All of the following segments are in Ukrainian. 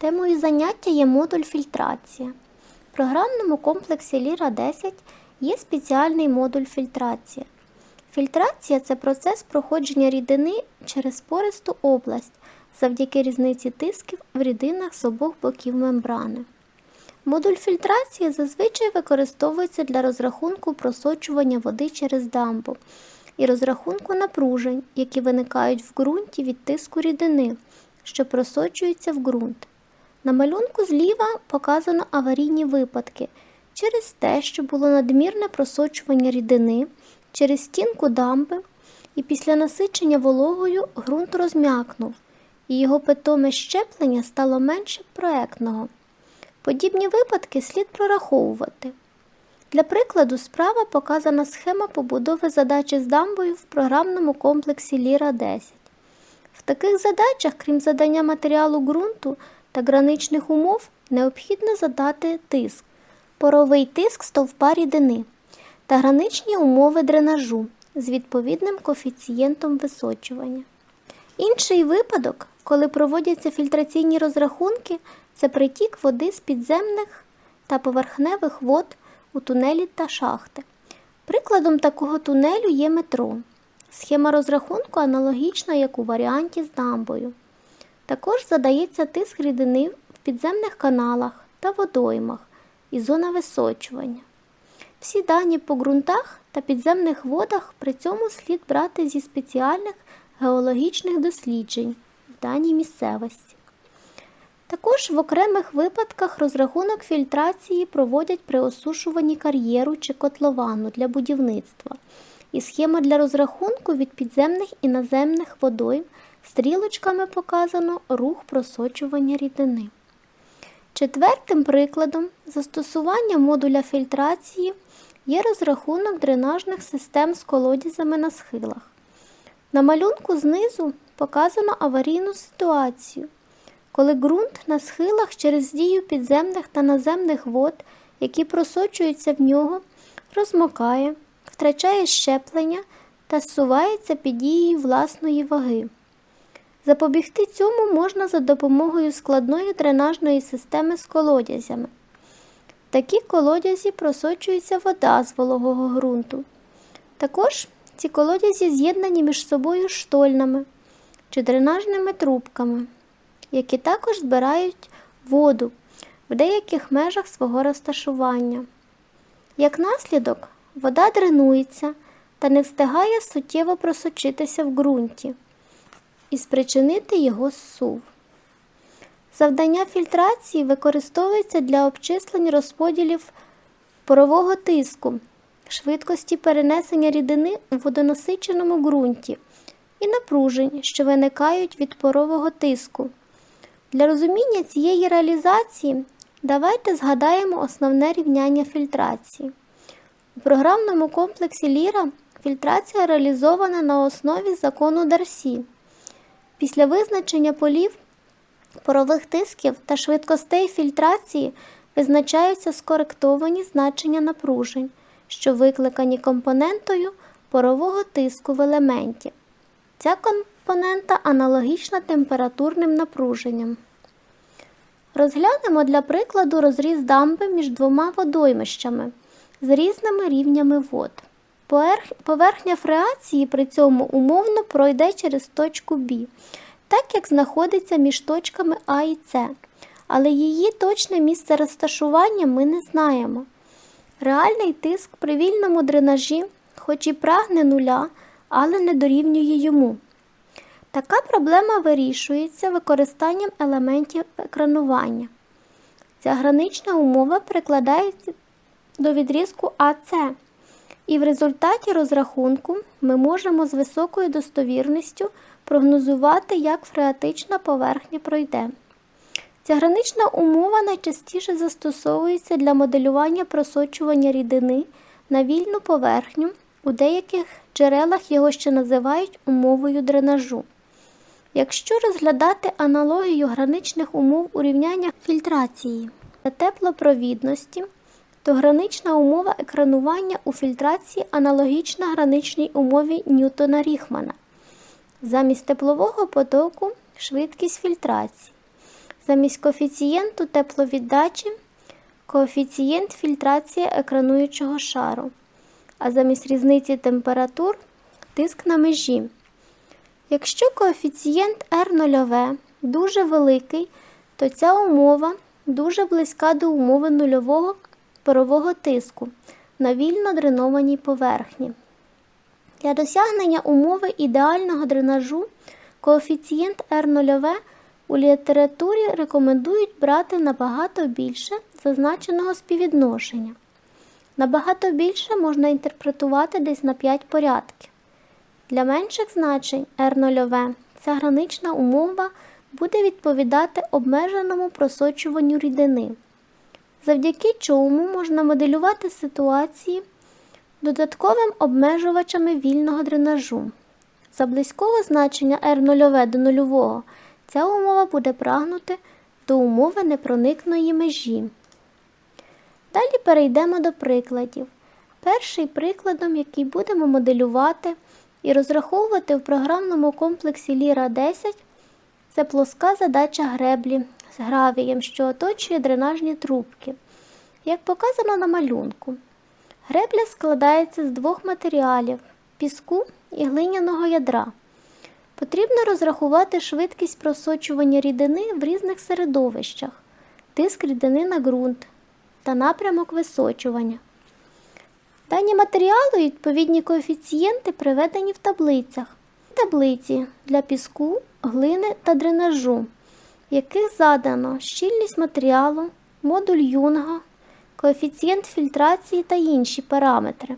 Темою заняття є модуль фільтрація. В програмному комплексі Ліра 10 є спеціальний модуль фільтрація. Фільтрація це процес проходження рідини через пористу область завдяки різниці тисків в рідинах з обох боків мембрани. Модуль фільтрації зазвичай використовується для розрахунку просочування води через дамбу і розрахунку напружень, які виникають в ґрунті від тиску рідини, що просочується в ґрунт. На малюнку зліва показано аварійні випадки через те, що було надмірне просочування рідини через стінку дамби, і після насичення вологою ґрунт розм'якнув, і його питоме щеплення стало менше проектного. Подібні випадки слід прораховувати. Для прикладу, справа показана схема побудови задачі з дамбою в програмному комплексі Ліра 10. В таких задачах, крім задання матеріалу ґрунту та граничних умов, необхідно задати тиск, поровий тиск стовпа рідини та граничні умови дренажу з відповідним коефіцієнтом височування. Інший випадок, коли проводяться фільтраційні розрахунки, це притік води з підземних та поверхневих вод у тунелі та шахти. Прикладом такого тунелю є метро. Схема розрахунку аналогічна, як у варіанті з дамбою. Також задається тиск рідини в підземних каналах та водоймах і зона височування. Всі дані по ґрунтах та підземних водах при цьому слід брати зі спеціальних геологічних досліджень в даній місцевості. Також в окремих випадках розрахунок фільтрації проводять при осушуванні кар'єру чи котловану для будівництва. І схема для розрахунку від підземних і наземних водойм стрілочками показано рух просочування рідини. Четвертим прикладом застосування модуля фільтрації є розрахунок дренажних систем з колодязями на схилах. На малюнку знизу показано аварійну ситуацію, коли ґрунт на схилах через дію підземних та наземних вод, які просочуються в нього, розмокає, втрачає щеплення та зсувається під дією власної ваги. Запобігти цьому можна за допомогою складної дренажної системи з колодязями. В такі колодязі просочується вода з вологого ґрунту. Також ці колодязі з'єднані між собою штольнами чи дренажними трубками, які також збирають воду в деяких межах свого розташування. Як наслідок, вода дренується та не встигає суттєво просочитися в ґрунті і спричинити його зсув. Завдання фільтрації використовується для обчислень розподілів порового тиску, швидкості перенесення рідини у водонасиченому ґрунті і напружень, що виникають від порового тиску. Для розуміння цієї реалізації давайте згадаємо основне рівняння фільтрації. У програмному комплексі Ліра фільтрація реалізована на основі закону Дарсі. Після визначення полів порових тисків та швидкостей фільтрації визначаються скоректовані значення напружень, що викликані компонентою порового тиску в елементі. Ця компонента аналогічна температурним напруженням. Розглянемо для прикладу розріз дамби між двома водоймищами з різними рівнями вод. Поверхня фреації при цьому умовно пройде через точку Б, так як знаходиться між точками А і С, але її точне місце розташування ми не знаємо. Реальний тиск при вільному дренажі, хоч і прагне нуля, але не дорівнює йому. Така проблема вирішується використанням елементів екранування. Ця гранична умова прикладається до відрізку АС. І в результаті розрахунку ми можемо з високою достовірністю прогнозувати, як фреатична поверхня пройде. Ця гранична умова найчастіше застосовується для моделювання просочування рідини на вільну поверхню, у деяких джерелах його ще називають умовою дренажу. Якщо розглядати аналогію граничних умов урівняння фільтрації та теплопровідності, то гранична умова екранування у фільтрації аналогічна граничній умові Ньютона Ріхмана. Замість теплового потоку швидкість фільтрації. Замість коефіцієнту тепловіддачі коефіцієнт фільтрації екрануючого шару, а замість різниці температур тиск на межі. Якщо коефіцієнт R0 дуже великий, то ця умова дуже близька до умови нульового парового тиску на вільно дренованій поверхні. Для досягнення умови ідеального дренажу коефіцієнт R0 у літературі рекомендують брати набагато більше зазначеного співвідношення. Набагато більше можна інтерпретувати десь на 5 порядків. Для менших значень R0 ця гранична умова буде відповідати обмеженому просочуванню рідини, завдяки чому можна моделювати ситуації додатковим обмежувачами вільного дренажу. За близького значення R0 до нульового ця умова буде прагнути до умови непроникної межі. Далі перейдемо до прикладів. Перший прикладом, який будемо моделювати і розраховувати в програмному комплексі Ліра 10, це плоска задача греблі з гравієм, що оточує дренажні трубки. Як показано на малюнку, гребля складається з двох матеріалів піску і глиняного ядра. Потрібно розрахувати швидкість просочування рідини в різних середовищах, тиск рідини на ґрунт та напрямок височування. Дані матеріалу і відповідні коефіцієнти приведені в таблицях. Таблиці для піску, глини та дренажу, в яких задано щільність матеріалу, модуль юнга, коефіцієнт фільтрації та інші параметри.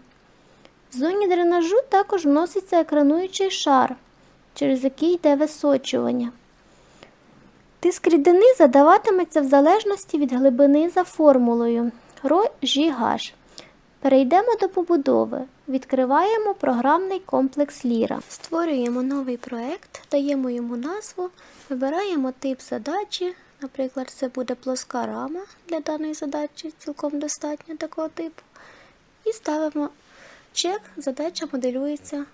В зоні дренажу також вноситься екрануючий шар, через який йде височування. Тиск рідини задаватиметься в залежності від глибини за формулою ρ Перейдемо до побудови. Відкриваємо програмний комплекс Ліра. Створюємо новий проект, даємо йому назву, вибираємо тип задачі. Наприклад, це буде плоска рама для даної задачі, цілком достатньо такого типу. І ставимо чек, задача моделюється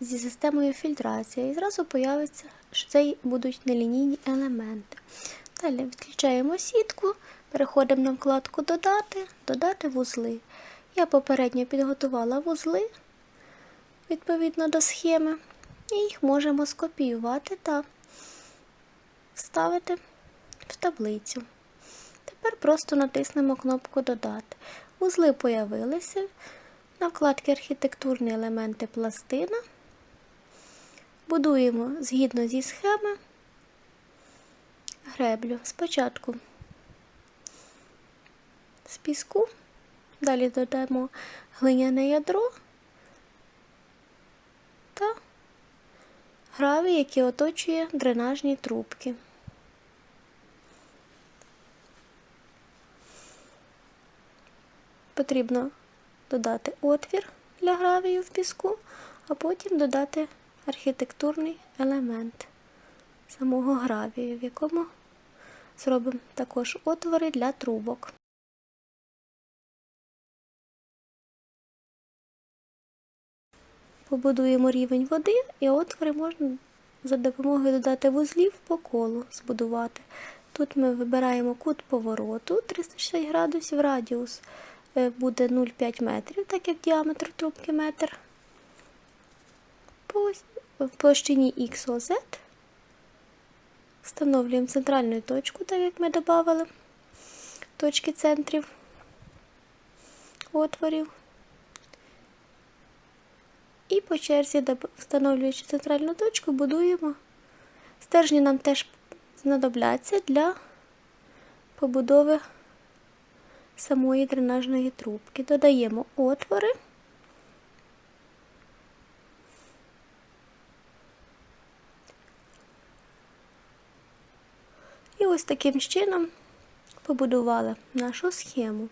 зі системою фільтрації. І зразу появиться, що це будуть нелінійні елементи. Далі відключаємо сітку, переходимо на вкладку Додати, додати вузли. Я попередньо підготувала вузли відповідно до схеми, і їх можемо скопіювати та вставити в таблицю. Тепер просто натиснемо кнопку Додати. Вузли появилися. На вкладці Архітектурні елементи пластина. Будуємо згідно зі схеми греблю. Спочатку з піску. Далі додамо глиняне ядро та гравій, який оточує дренажні трубки. Потрібно додати отвір для гравію в піску, а потім додати архітектурний елемент самого гравію, в якому зробимо також отвори для трубок. Побудуємо рівень води і отвори можна за допомогою додати вузлів по колу збудувати. Тут ми вибираємо кут повороту 360 градусів, радіус е, буде 0,5 метрів, так як діаметр трубки метр. В площині XOZ встановлюємо центральну точку, так як ми додали точки центрів отворів. І по черзі, встановлюючи центральну точку, будуємо. Стержні нам теж знадобляться для побудови самої дренажної трубки. Додаємо отвори. І ось таким чином побудували нашу схему.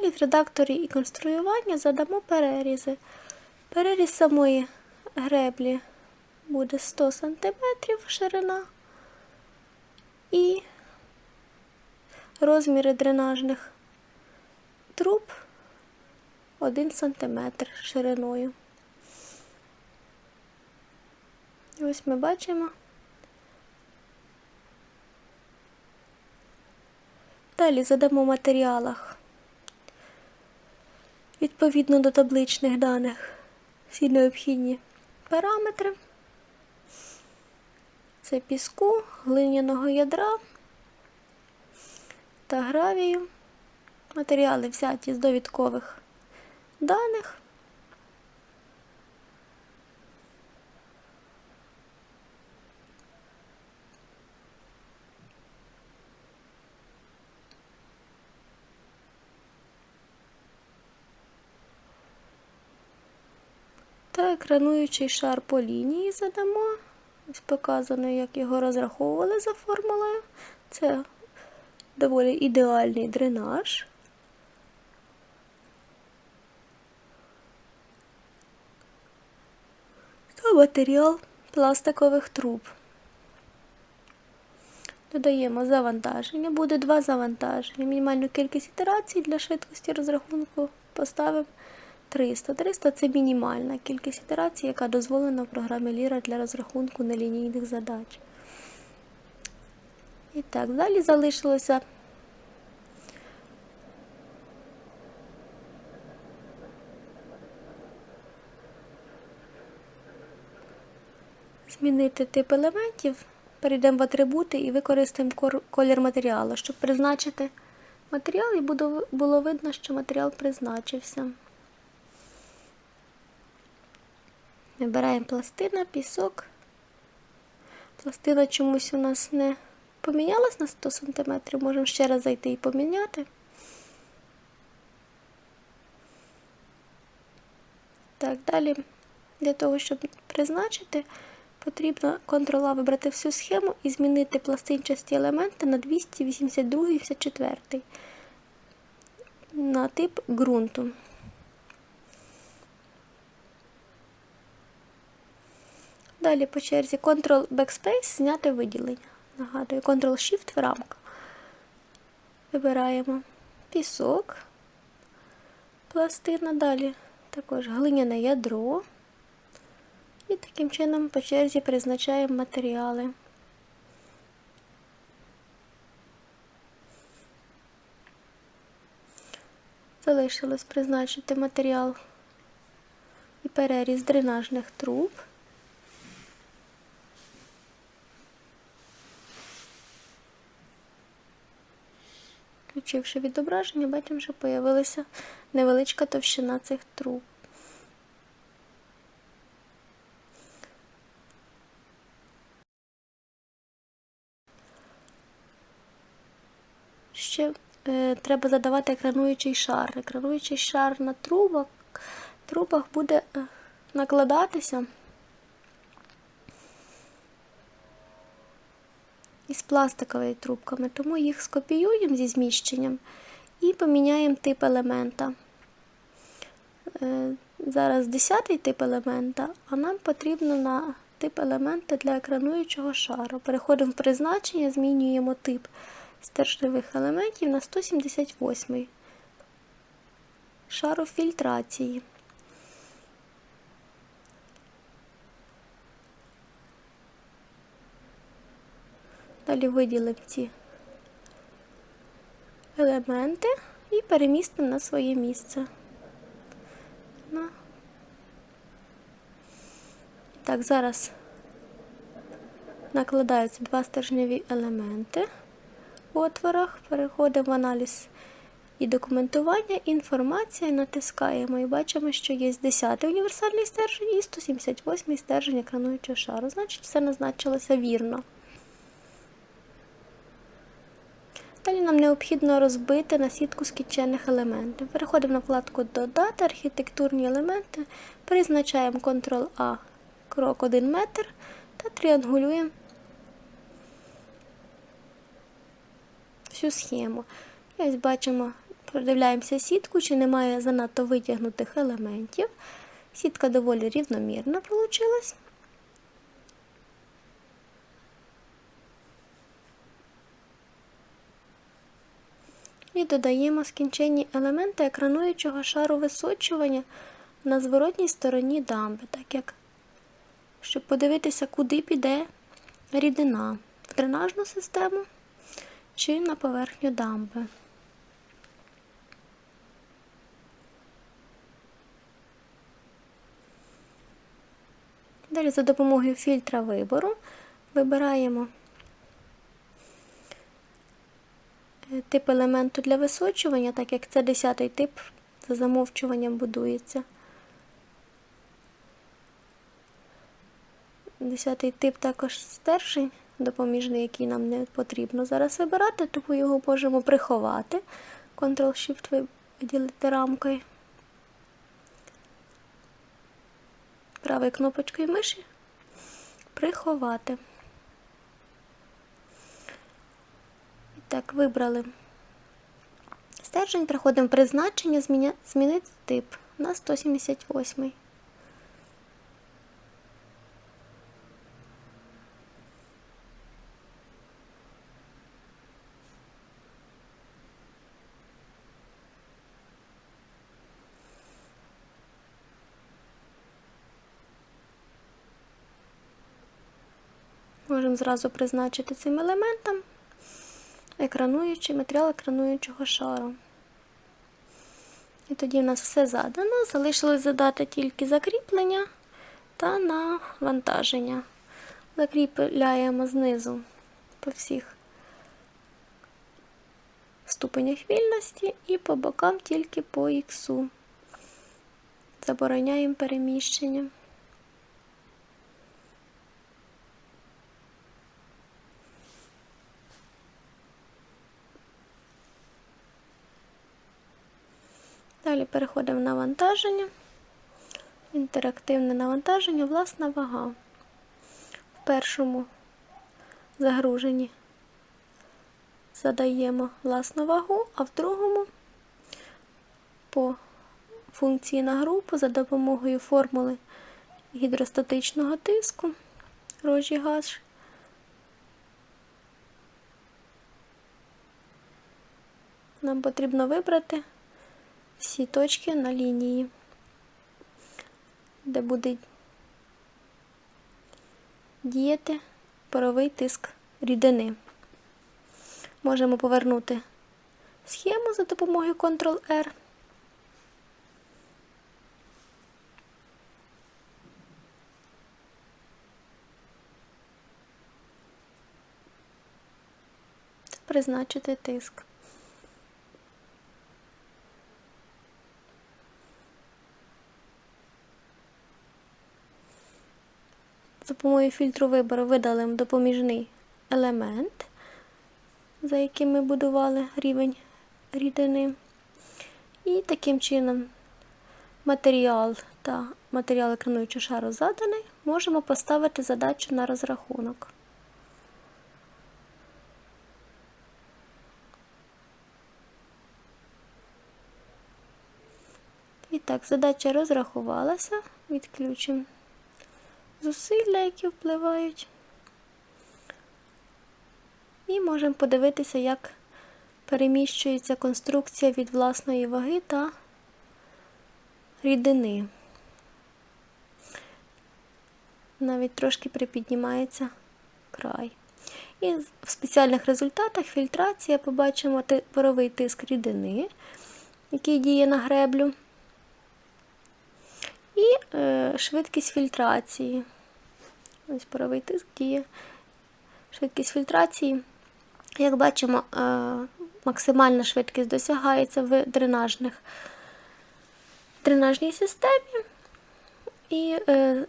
Далі в редакторі і конструювання задамо перерізи. Переріз самої греблі буде 100 см ширина і розміри дренажних труб 1 см шириною. Ось ми бачимо. Далі задамо в матеріалах відповідно до табличних даних всі необхідні параметри. Це піску, глиняного ядра та гравію. Матеріали взяті з довідкових даних. Та екрануючий шар по лінії задамо. Ось показано, як його розраховували за формулою. Це доволі ідеальний дренаж. Та матеріал пластикових труб. Додаємо завантаження. Буде два завантаження. Мінімальну кількість ітерацій для швидкості розрахунку поставимо 300. 300 це мінімальна кількість ітерацій, яка дозволена в програмі Ліра для розрахунку нелінійних задач. І так, далі залишилося змінити тип елементів. Перейдемо в атрибути і використаємо колір матеріалу, щоб призначити матеріал і було видно, що матеріал призначився. Вибираємо пластина, пісок. Пластина чомусь у нас не помінялась на 100 см. Можемо ще раз зайти і поміняти. Так, далі для того, щоб призначити, потрібно Ctrl-A вибрати всю схему і змінити пластинчасті елементи на 282-54 на тип ґрунту. Далі по черзі Ctrl Backspace зняти виділення. Нагадую, Ctrl-Shift рамка. Вибираємо пісок, пластина, далі також глиняне ядро. І таким чином по черзі призначаємо матеріали. Залишилось призначити матеріал і переріз дренажних труб. Включивши відображення, бачимо, що з'явилася невеличка товщина цих труб. Ще е, треба задавати екрануючий шар. Екрануючий шар на трубах, трубах буде е, накладатися із пластиковими трубками, тому їх скопіюємо зі зміщенням і поміняємо тип елемента. Е, зараз 10 тип елемента, а нам потрібно на тип елемента для екрануючого шару. Переходимо в призначення, змінюємо тип стержневих елементів на 178 шару фільтрації. Далі виділимо ці елементи і перемістимо на своє місце. Так, зараз накладаються два стержневі елементи в отворах, переходимо в аналіз і документування, інформація, натискаємо і бачимо, що є 10 універсальний стержень і 178 стержень екрануючого шару. Значить, все назначилося вірно. Далі нам необхідно розбити на сітку скічених елементів. Переходимо на вкладку Додати, архітектурні елементи, призначаємо Ctrl-A крок 1 метр та тріангулюємо всю схему. Ось бачимо, продивляємося сітку, чи немає занадто витягнутих елементів. Сітка доволі рівномірна вийшла. І додаємо скінченні елементи екрануючого шару височування на зворотній стороні дамби, так як щоб подивитися, куди піде рідина в дренажну систему чи на поверхню дамби. Далі за допомогою фільтра вибору вибираємо е, тип елементу для височування, так як це 10 тип за замовчуванням будується. Десятий тип також стержень допоміжний, який нам не потрібно зараз вибирати, тому його можемо приховати. Ctrl-Shift виділити рамкою. Правою кнопочкою миші приховати. Так, вибрали стержень, переходимо в призначення, зміня... змінити тип на 178. Можемо зразу призначити цим елементом екрануючий матеріал екрануючого шару. І тоді в нас все задано. Залишилось задати тільки закріплення та навантаження. Закріпляємо знизу по всіх ступенях вільності і по бокам тільки по іксу. Забороняємо переміщення. Далі переходимо в навантаження. Інтерактивне навантаження, власна вага. В першому загруженні задаємо власну вагу, а в другому по функції на групу за допомогою формули гідростатичного тиску рожі газ. Нам потрібно вибрати всі точки на лінії, де буде діяти паровий тиск рідини. Можемо повернути схему за допомогою Ctrl-R. Призначити тиск. Допомогою фільтру вибору видалимо допоміжний елемент, за яким ми будували рівень рідини. І таким чином матеріал та матеріал екрануючого шару заданий, можемо поставити задачу на розрахунок. І так, задача розрахувалася, відключимо зусилля, які впливають. І можемо подивитися, як переміщується конструкція від власної ваги та рідини. Навіть трошки припіднімається край. І в спеціальних результатах фільтрація побачимо паровий тиск рідини, який діє на греблю, і е, швидкість фільтрації. Ось паровий тиск діє. Швидкість фільтрації. Як бачимо, е, максимальна швидкість досягається в дренажних, дренажній системі і е,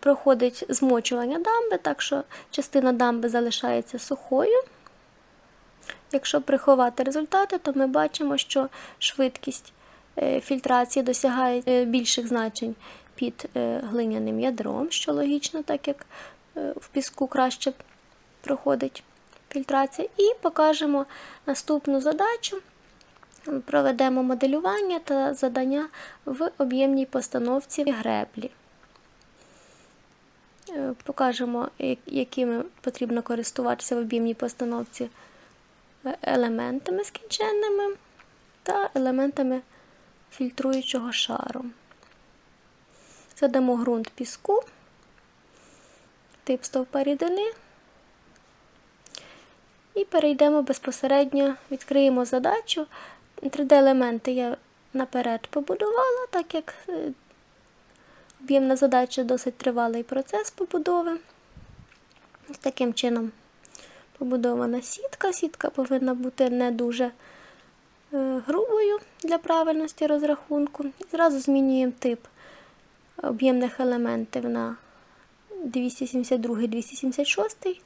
проходить змочування дамби, так що частина дамби залишається сухою. Якщо приховати результати, то ми бачимо, що швидкість е, фільтрації досягає більших значень під глиняним ядром, що логічно, так як в піску краще проходить фільтрація. І покажемо наступну задачу. Проведемо моделювання та задання в об'ємній постановці греблі. Покажемо, якими потрібно користуватися в об'ємній постановці елементами скінченними та елементами фільтруючого шару. Задамо ґрунт піску тип стовпа рідини. І перейдемо безпосередньо, відкриємо задачу. 3D-елементи я наперед побудувала, так як е, об'ємна задача досить тривалий процес побудови. Таким чином побудована сітка. Сітка повинна бути не дуже е, грубою для правильності розрахунку. І зразу змінюємо тип об'ємних елементів на 272-276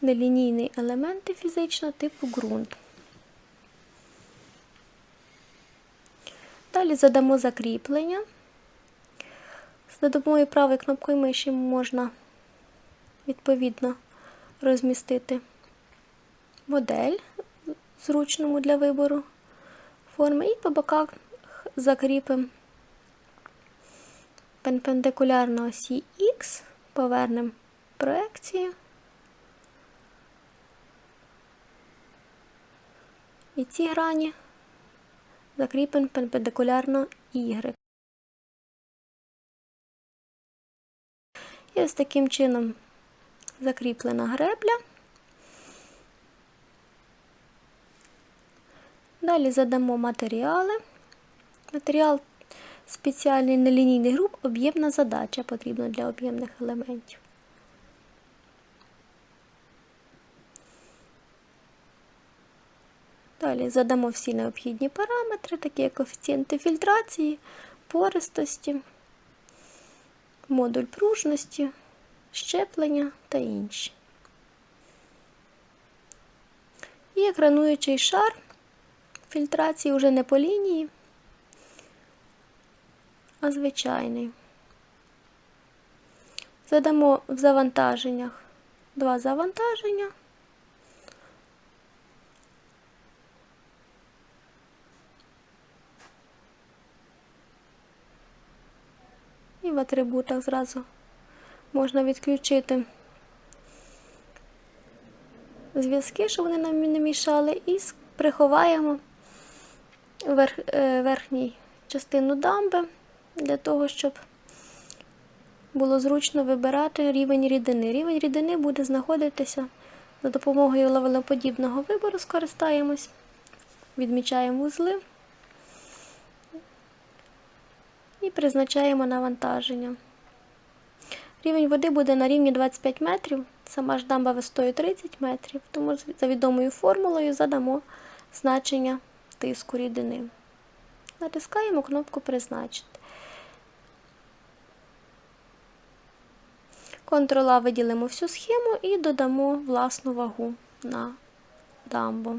нелінійні елементи фізично типу ґрунт. Далі задамо закріплення. За допомогою правої кнопкою миші можна відповідно розмістити модель зручному для вибору форми і по боках закріпимо перпендикулярно осі Х, повернемо проекцію. І ці грані закріпимо перпендикулярно Y. І ось таким чином закріплена гребля. Далі задамо матеріали. Матеріал спеціальний нелінійний груп, об'ємна задача потрібна для об'ємних елементів. Далі задамо всі необхідні параметри, такі як коефіцієнти фільтрації, пористості, модуль пружності, щеплення та інші. І екрануючий шар фільтрації вже не по лінії, а звичайний. Задамо в завантаженнях два завантаження. І в атрибутах зразу можна відключити зв'язки, щоб вони нам не мішали, і приховаємо верх, е, верхній частину дамби для того, щоб було зручно вибирати рівень рідини. Рівень рідини буде знаходитися за допомогою лавелоподібного вибору, скористаємось, відмічаємо вузли і призначаємо навантаження. Рівень води буде на рівні 25 метрів, сама ж дамба висотою 30 метрів, тому за відомою формулою задамо значення тиску рідини. Натискаємо кнопку Призначити. Ctrl-A виділимо всю схему і додамо власну вагу на дамбу.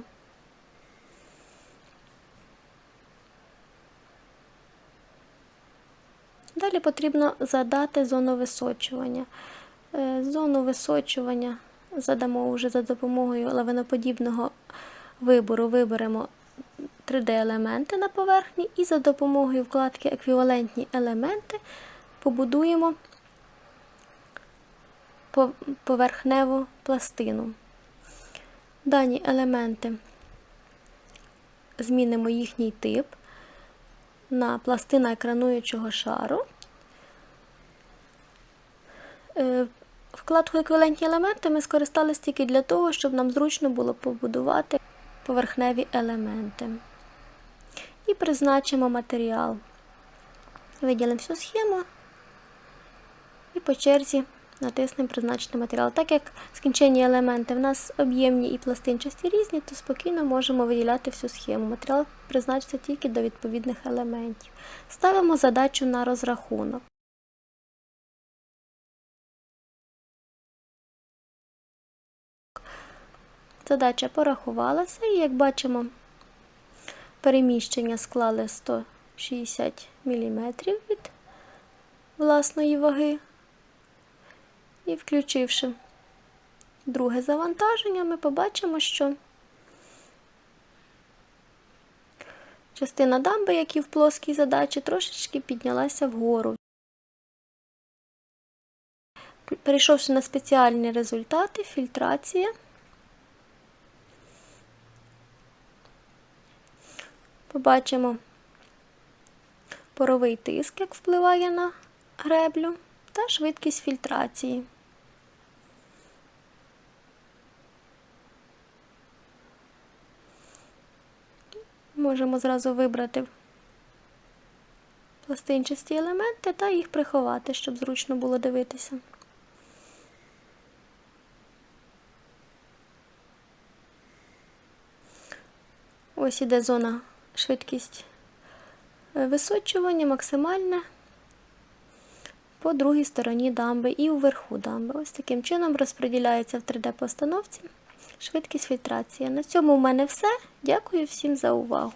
Далі потрібно задати зону височування. Е, зону височування задамо вже за допомогою лавиноподібного вибору. Виберемо 3D-елементи на поверхні і за допомогою вкладки Еквівалентні елементи побудуємо поверхневу пластину. Дані елементи змінимо їхній тип на пластина екрануючого шару. Е, вкладку еквівалентні елементи ми скористалися тільки для того, щоб нам зручно було побудувати поверхневі елементи. І призначимо матеріал. Виділимо всю схему і по черзі натиснемо призначити матеріал. Так як скінчені елементи в нас об'ємні і пластинчасті різні, то спокійно можемо виділяти всю схему. Матеріал призначиться тільки до відповідних елементів. Ставимо задачу на розрахунок. Задача порахувалася, і, як бачимо, переміщення склали 160 мм від власної ваги. І включивши друге завантаження, ми побачимо, що частина дамби, як і в плоскій задачі, трошечки піднялася вгору. Перейшовши на спеціальні результати, фільтрація, побачимо поровий тиск, як впливає на греблю, та швидкість фільтрації. Можемо зразу вибрати пластинчасті елементи та їх приховати, щоб зручно було дивитися. Ось іде зона швидкість височування, максимальне по другій стороні дамби і уверху дамби. Ось таким чином розподіляється в 3D-постановці швидкість фільтрації. На цьому в мене все. Дякую всім за увагу.